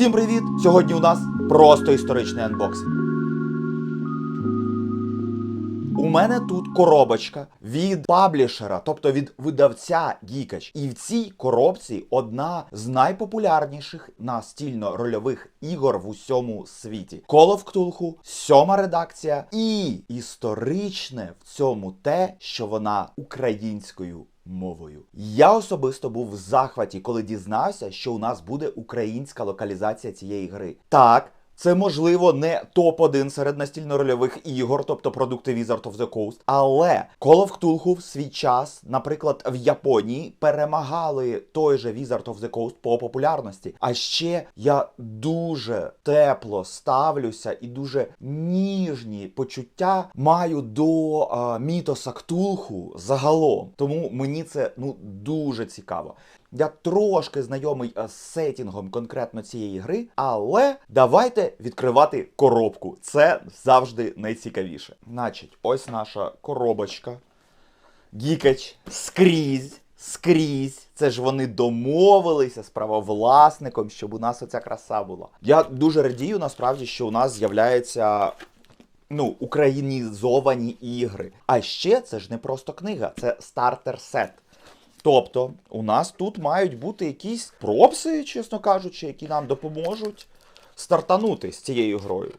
Всім привіт! Сьогодні у нас просто історичний анбоксинг. У мене тут коробочка від паблішера, тобто від видавця Гікач. І в цій коробці одна з найпопулярніших настільно-рольових ігор в усьому світі. Call of Cthulhu, сьома редакція, і історичне в цьому те, що вона українською мовою. Я особисто був в захваті, коли дізнався, що у нас буде українська локалізація цієї гри. Так. Це можливо не топ-1 серед настільно-рольових ігор, тобто продукти Wizard of the Coast. Але Call of Cthulhu в свій час, наприклад, в Японії перемагали той же Wizard of the Coast по популярності. А ще я дуже тепло ставлюся і дуже ніжні почуття маю до а, мітоса Ктулху загалом. Тому мені це ну дуже цікаво. Я трошки знайомий е, з сетінгом конкретно цієї гри, але давайте відкривати коробку. Це завжди найцікавіше. Значить, ось наша коробочка. Гікач скрізь. Скрізь, це ж вони домовилися з правовласником, щоб у нас оця краса була. Я дуже радію насправді, що у нас з'являються ну, українізовані ігри. А ще це ж не просто книга, це стартер сет. Тобто, у нас тут мають бути якісь пропси, чесно кажучи, які нам допоможуть стартанути з цією грою.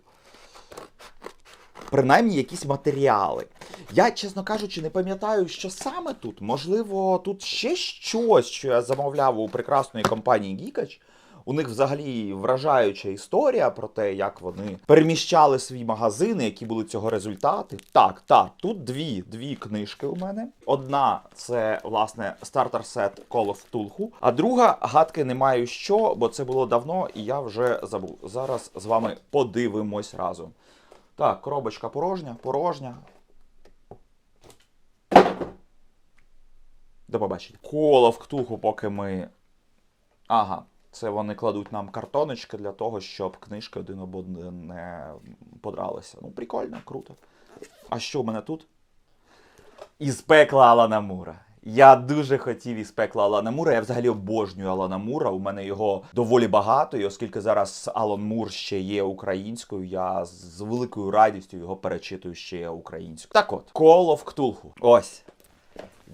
Принаймні якісь матеріали. Я, чесно кажучи, не пам'ятаю, що саме тут. Можливо, тут ще щось, що я замовляв у прекрасної компанії Гікач. У них взагалі вражаюча історія про те, як вони переміщали свої магазини, які були цього результати. Так, так, тут дві, дві книжки у мене. Одна це власне стартер сет Call of Cthulhu, а друга гадки не маю що, бо це було давно і я вже забув. Зараз з вами подивимось разом. Так, коробочка порожня, порожня. До побачення. Call of Cthulhu, поки ми. Ага. Це вони кладуть нам картоночки для того, щоб книжки один об не подралися. Ну, прикольно, круто. А що в мене тут? Із пекла Алана Мура. Я дуже хотів із пекла Алана Мура. Я взагалі обожнюю Алана Мура. У мене його доволі багато, і оскільки зараз Алан Мур ще є українською, я з великою радістю його перечитую ще українською. Так от, Call of Cthulhu. Ось.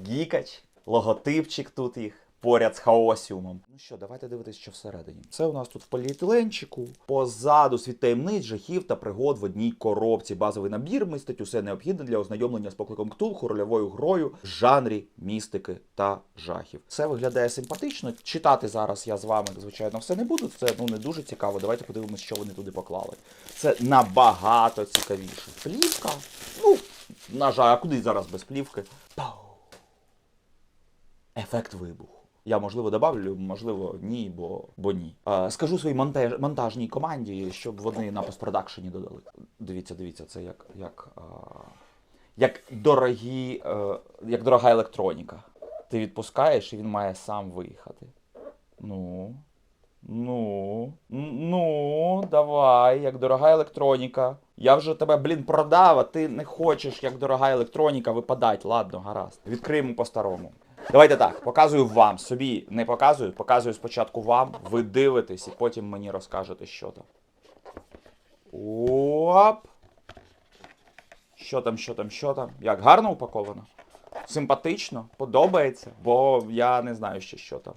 Гікач, логотипчик тут їх. Поряд з хаосіумом. Ну що, давайте дивитися, що всередині. Це у нас тут в поліетиленчику. Позаду світ таємниць, жахів та пригод в одній коробці. Базовий набір містить усе необхідне для ознайомлення з покликом Ктулху, рольовою грою, жанрі містики та жахів. Це виглядає симпатично. Читати зараз я з вами, звичайно, все не буду. Це ну не дуже цікаво. Давайте подивимося, що вони туди поклали. Це набагато цікавіше. Плівка. Ну, на жаль, а куди зараз без плівки? Пау. Ефект вибуху. Я можливо добавлю, можливо, ні, бо, бо ні. Е, скажу своїй монтаж, монтажній команді, щоб вони на постпродакшені додали. Дивіться, дивіться, це як, як, е, як дорогі, е, як дорога електроніка. Ти відпускаєш і він має сам виїхати. Ну. Ну, ну, давай, як дорога електроніка. Я вже тебе, блін, продав, а ти не хочеш, як дорога електроніка, випадать. Ладно, гаразд. Відкриємо по-старому. Давайте так, показую вам. Собі не показую, показую спочатку вам. Ви дивитесь і потім мені розкажете, що там. Оп. Що там, що там, що там? Як гарно упаковано? Симпатично, подобається, бо я не знаю ще, що там.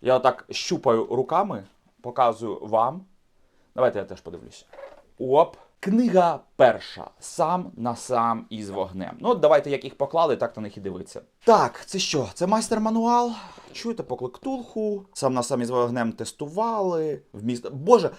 Я отак щупаю руками, показую вам. Давайте я теж подивлюся. Оп. Книга перша. Сам на сам із вогнем. Ну, от давайте, як їх поклали, так на них і дивитися. Так, це що? Це майстер-мануал. Чуєте, поклик Тулху. Сам на сам із вогнем тестували. В міст... Боже,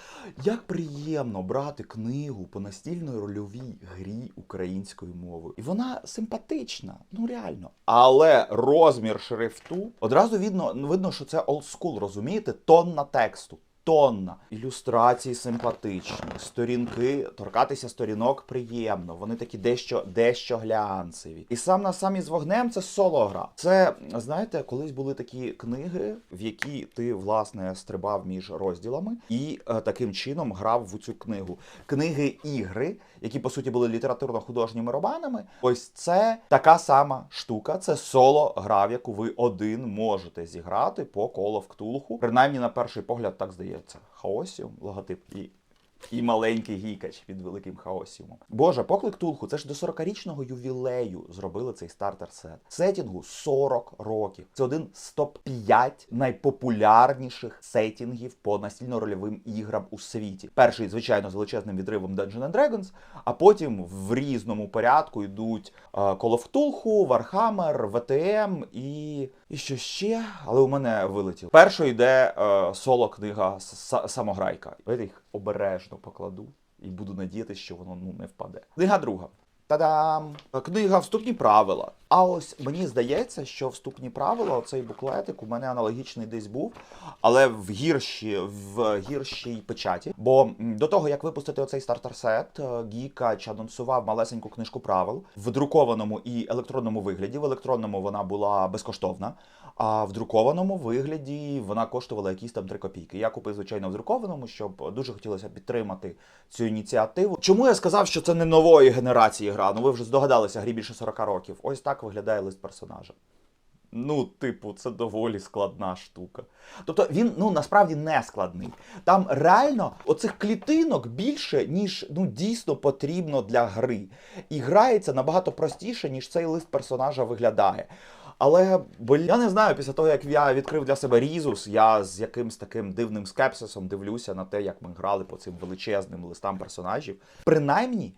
як приємно брати книгу по настільної рольовій грі українською мовою. І вона симпатична, ну реально. Але розмір шрифту одразу видно, видно, що це олдскул, розумієте? Тонна тексту. Тонна. Ілюстрації симпатичні, сторінки, торкатися сторінок приємно. Вони такі дещо дещо глянцеві. І сам на самі з вогнем це соло-гра. Це, знаєте, колись були такі книги, в які ти, власне, стрибав між розділами і е, таким чином грав в цю книгу. Книги ігри, які по суті були літературно-художніми романами. Ось це така сама штука. Це соло-гра, в яку ви один можете зіграти по коло в ктулху. Принаймні, на перший погляд, так здається. хаосіум, логотип і. І маленький гікач під великим хаосіумом. Боже, поклик Тулху, це ж до 40-річного ювілею зробили цей стартер сет. Сетінгу 40 років. Це один з топ-5 найпопулярніших сетінгів по настільно-рольовим іграм у світі. Перший, звичайно, з величезним відривом Dungeons and Dragons, а потім в різному порядку йдуть е, Call of Cthulhu, Warhammer, VTM і. і що ще? Але у мене вилетіло. Першою йде е, соло книга Самограйка. Їх обережно покладу і буду надіятися, що воно ну не впаде. Книга друга. Та-дам! Книга Вступні правила. А ось мені здається, що вступні правила, оцей буклетик, у мене аналогічний десь був, але в гірші, в гіршій печаті. Бо до того, як випустити оцей стартер-сет, е, Гікач анонсував малесеньку книжку правил в друкованому і електронному вигляді. В електронному вона була безкоштовна, а в друкованому вигляді вона коштувала якісь там 3 копійки. Я купив, звичайно, в друкованому, щоб дуже хотілося підтримати цю ініціативу. Чому я сказав, що це не нової генерації гра? Ну ви вже здогадалися, грі більше 40 років. Ось так виглядає лист персонажа. Ну, типу, це доволі складна штука. Тобто він ну насправді не складний. Там реально оцих клітинок більше, ніж ну дійсно потрібно для гри. І грається набагато простіше, ніж цей лист персонажа виглядає. Але я не знаю, після того як я відкрив для себе Різус, я з якимсь таким дивним скепсисом дивлюся на те, як ми грали по цим величезним листам персонажів. Принаймні,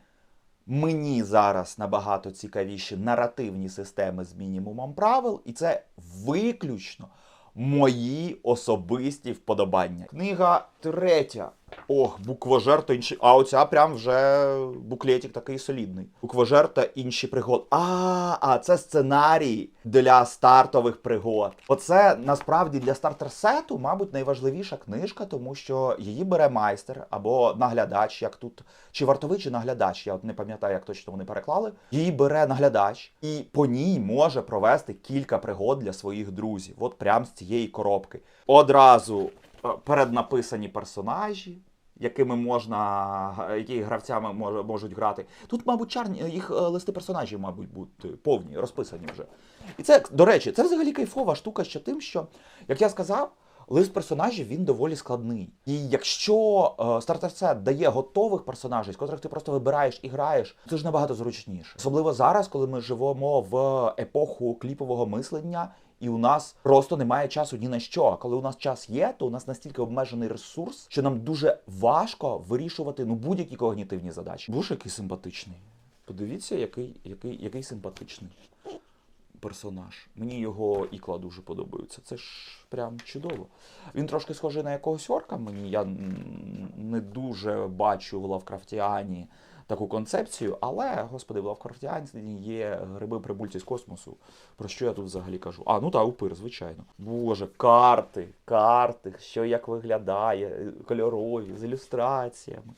Мені зараз набагато цікавіші наративні системи з мінімумом правил, і це виключно мої особисті вподобання. Книга третя. Ох, буквожер та інші. А оця прям вже буклетик такий солідний. Буквожер та інші пригод. А, а це сценарій для стартових пригод. Оце насправді для стартер-сету, мабуть, найважливіша книжка, тому що її бере майстер або наглядач, як тут, чи вартовий, чи наглядач. Я от не пам'ятаю, як точно вони переклали. Її бере наглядач і по ній може провести кілька пригод для своїх друзів. От прям з цієї коробки. Одразу е, переднаписані персонажі. Якими можна, які гравцями мож- можуть грати. Тут, мабуть, чарні їх е, листи персонажів, мабуть, будуть повні, розписані вже. І це, до речі, це взагалі кайфова штука ще тим, що, як я сказав, лист персонажів він доволі складний. І якщо е, стартер-сет дає готових персонажів, з котрих ти просто вибираєш і граєш, це ж набагато зручніше. Особливо зараз, коли ми живемо в епоху кліпового мислення. І у нас просто немає часу ні на що. А коли у нас час є, то у нас настільки обмежений ресурс, що нам дуже важко вирішувати ну будь-які когнітивні задачі. Буш який симпатичний. Подивіться, який, який, який симпатичний персонаж. Мені його ікла дуже подобаються. Це ж прям чудово. Він трошки схожий на якогось орка. Мені я не дуже бачу в Лавкрафтіані таку концепцію, але, господи, в Лавкрафтіані є гриби прибульці з космосу. Про що я тут взагалі кажу? А, ну так, упир, звичайно. Боже, карти, карти, що як виглядає, кольорові, з ілюстраціями.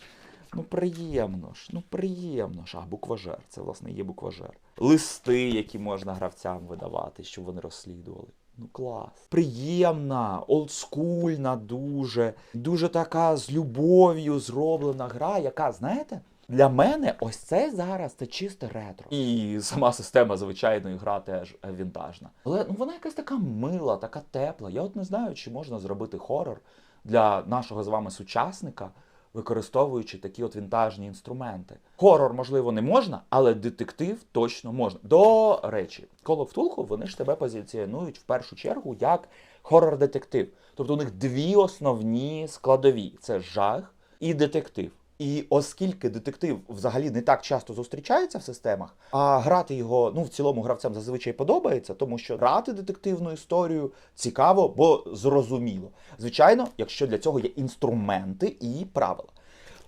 Ну, приємно ж, ну приємно ж. А, букважер, це власне є букважер. Листи, які можна гравцям видавати, щоб вони розслідували. Ну клас. Приємна, олдскульна, дуже, дуже така з любов'ю зроблена гра, яка, знаєте, для мене ось це зараз це чисте ретро. І сама система звичайної гра теж вінтажна. Але ну вона якась така мила, така тепла. Я от не знаю, чи можна зробити хорор для нашого з вами сучасника, використовуючи такі от вінтажні інструменти. Хорор, можливо, не можна, але детектив точно можна. До речі, of Cthulhu, вони ж тебе позиціонують в першу чергу як хорор-детектив. Тобто у них дві основні складові: це жах і детектив. І оскільки детектив взагалі не так часто зустрічається в системах, а грати його ну в цілому гравцям зазвичай подобається, тому що грати детективну історію цікаво, бо зрозуміло. Звичайно, якщо для цього є інструменти і правила.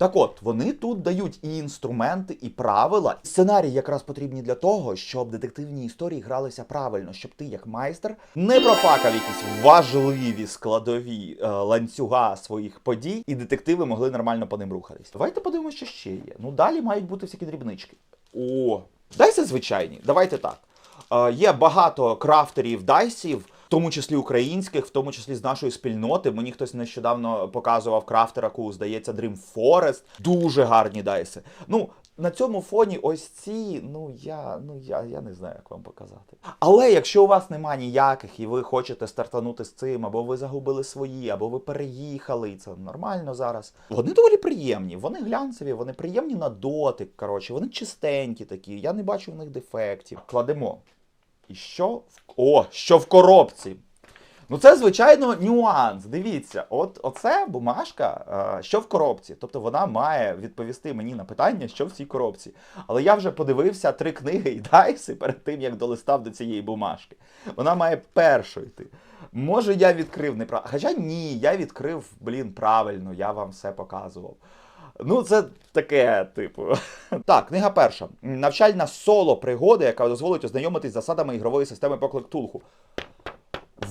Так от, вони тут дають і інструменти, і правила. Сценарії якраз потрібні для того, щоб детективні історії гралися правильно, щоб ти, як майстер, не профакав якісь важливі складові е, ланцюга своїх подій, і детективи могли нормально по ним рухатись. Давайте подивимося, що ще є. Ну далі мають бути всякі дрібнички. О, дайси звичайні. Давайте так. Е, є багато крафтерів дайсів, тому числі українських, в тому числі з нашої спільноти. Мені хтось нещодавно показував крафтераку, здається, Dream Forest. Дуже гарні дайси. Ну, На цьому фоні ось ці, ну я, ну я, я не знаю, як вам показати. Але якщо у вас нема ніяких, і ви хочете стартанути з цим, або ви загубили свої, або ви переїхали, і це нормально зараз. Вони доволі приємні, вони глянцеві, вони приємні на дотик. Коротше, вони чистенькі такі. Я не бачу в них дефектів. Кладемо. І що в о, що в коробці? Ну, це, звичайно, нюанс. Дивіться, от оце бумажка, е, що в коробці. Тобто вона має відповісти мені на питання, що в цій коробці. Але я вже подивився три книги і дайси перед тим, як долистав до цієї бумажки. Вона має першою йти. Може, я відкрив неправильно. Хоча ні, я відкрив, блін, правильно, я вам все показував. Ну, це таке, типу. Так, книга перша. Навчальна соло пригода, яка дозволить ознайомитись з засадами ігрової системи поклик Тулху.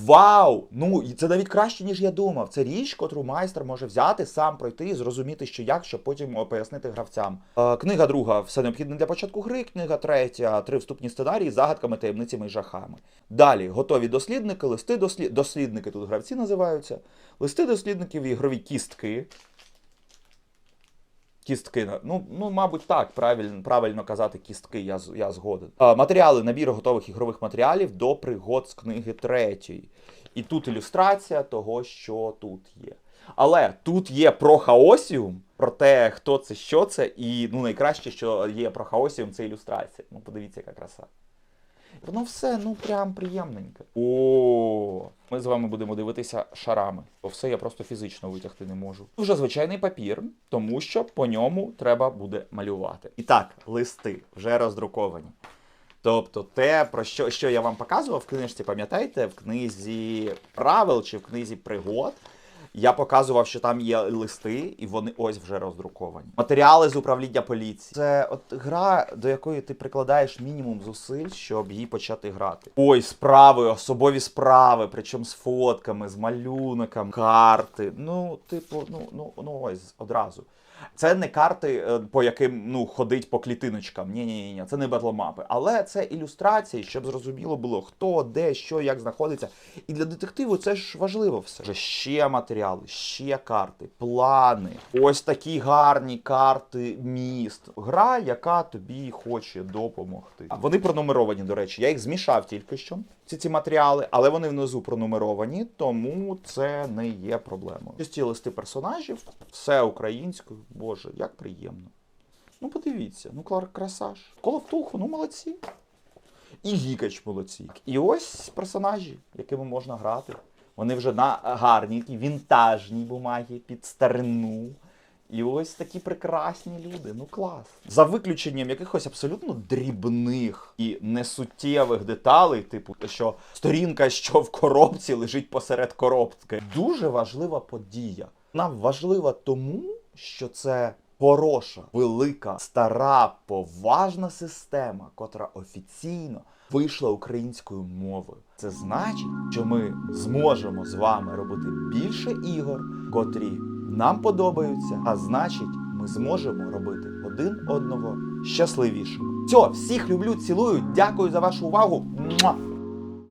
Вау! Ну, це навіть краще, ніж я думав. Це річ, котру майстер може взяти, сам пройти і зрозуміти, що як, щоб потім пояснити гравцям. Е, книга друга все необхідне для початку гри. Книга третя три вступні сценарії з загадками, таємницями і жахами. Далі готові дослідники, листи дослід... дослідники тут гравці називаються. Листи дослідників, ігрові кістки. Кістки, ну, ну, мабуть, так, правильно, правильно казати кістки, я, я згоден. А, матеріали, набір готових ігрових матеріалів до пригод з книги третьої. І тут ілюстрація того, що тут є. Але тут є про хаосіум, про те, хто це, що це, і ну, найкраще, що є про хаосіум, це ілюстрація. Ну, подивіться, яка краса. Воно все, ну прям приємненьке. О, ми з вами будемо дивитися шарами. Бо все я просто фізично витягти не можу. Вже звичайний папір, тому що по ньому треба буде малювати. І так, листи вже роздруковані. Тобто, те, про що, що я вам показував в книжці, пам'ятаєте, в книзі правил чи в книзі пригод. Я показував, що там є листи, і вони ось вже роздруковані. Матеріали з управління поліції. Це от гра, до якої ти прикладаєш мінімум зусиль, щоб її почати грати. Ой, справи, особові справи, причому з фотками, з малюнками, карти. Ну, типу, ну, ну, ну ось одразу. Це не карти, е, по яким ну ходить по клітиночкам. Ні, ні, ні, це не батлмапи. Але це ілюстрації, щоб зрозуміло було, хто, де, що, як знаходиться. І для детективу це ж важливо все. Ще матеріали, ще карти, плани. Ось такі гарні карти міст. Гра, яка тобі хоче допомогти. Вони пронумеровані, до речі. Я їх змішав тільки що. Ці ці матеріали, але вони внизу пронумеровані, тому це не є проблемою. Ці листи персонажів, все українською. Боже, як приємно. Ну подивіться, ну клар красаж. Коло Ктулху, ну молодці. І Гікач молодці. І ось персонажі, якими можна грати. Вони вже на гарній, вінтажній бумагі під старину. І ось такі прекрасні люди. Ну клас. За виключенням якихось абсолютно дрібних і несуттєвих деталей, типу, що сторінка, що в коробці лежить посеред коробки. Дуже важлива подія. Вона важлива тому, що це хороша, велика, стара, поважна система, котра офіційно вийшла українською мовою. Це значить, що ми зможемо з вами робити більше ігор, котрі нам подобаються, а значить, ми зможемо робити один одного щасливішим. Все, всіх люблю, цілую. Дякую за вашу увагу.